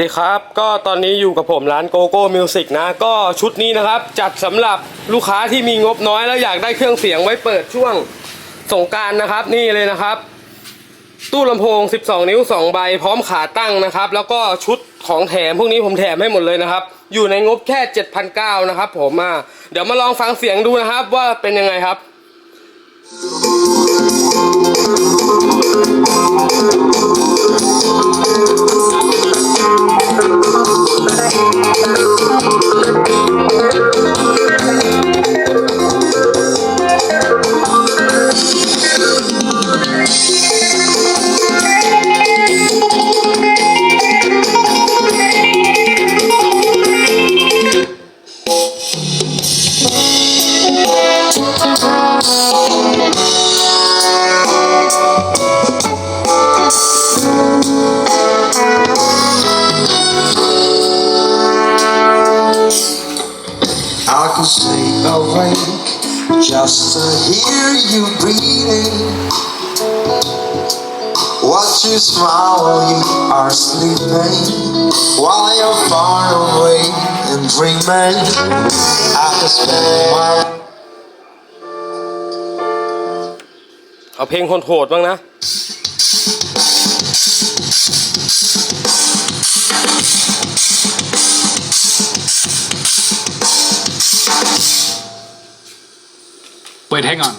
ดีครับก็ตอนนี้อยู่กับผมร้านโกโก้มิวสิกนะ ก็ชุดนี้นะครับ จัดสำหรับลูกค้าที่มีงบน้อยแล้วอยากได้เครื่องเสียงไว้เปิดช่วงสงการนะครับ นี่เลยนะครับ ตู้ลำโพง 12 นิ้ว 2 ใบ พร้อมขาตั้งนะครับ แล้วก็ชุดของแถมพวกนี้ผมแถมให้หมดเลยนะครับ อยู่ในงบแค่ 7,900นะครับผมอะเดี๋ยวมาลองฟังเสียงดูนะครับว่าเป็นยังไงครับ could stay awake just to hear you breathing. Watch you smile while you are sleeping, while you're far away and dreaming. I could spend my เอาเพลงโหดๆบ้างนะ Wait, hang on.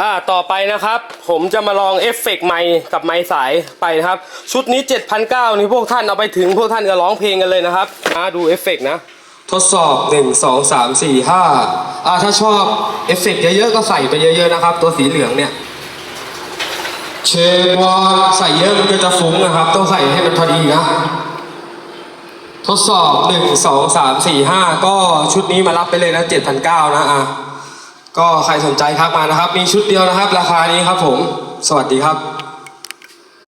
อ่า ต่อไปนะครับ ผมจะมาลองเอฟเฟกต์ไมค์กับไมค์สายไปนะครับ ชุดนี้ 7,900นี่พวกท่านเอาไปถึงพวกท่านจะร้องเพลงกันเลยนะครับอ่าดูเอฟเฟกต์นะ ทดสอบ 1 2 3 4 5อ่าถ้าชอบเอฟเฟกต์เยอะๆ ก็ใส่ไปเยอะๆ นะครับ ตัวสีเหลืองเนี่ย เชฟว่าใส่เยอะมันก็จะฟุ้งนะครับ ต้องใส่ให้มันพอดีนะ ทดสอบหนึ่งสองสามสี่ห้าก็ชุดนี้มารับไปเลยนะเจ็ดพันะอะก็ใครสนใจทักมานะครับ มีชุดเดียวนะครับ ราคานี้ครับผม สวัสดีครับ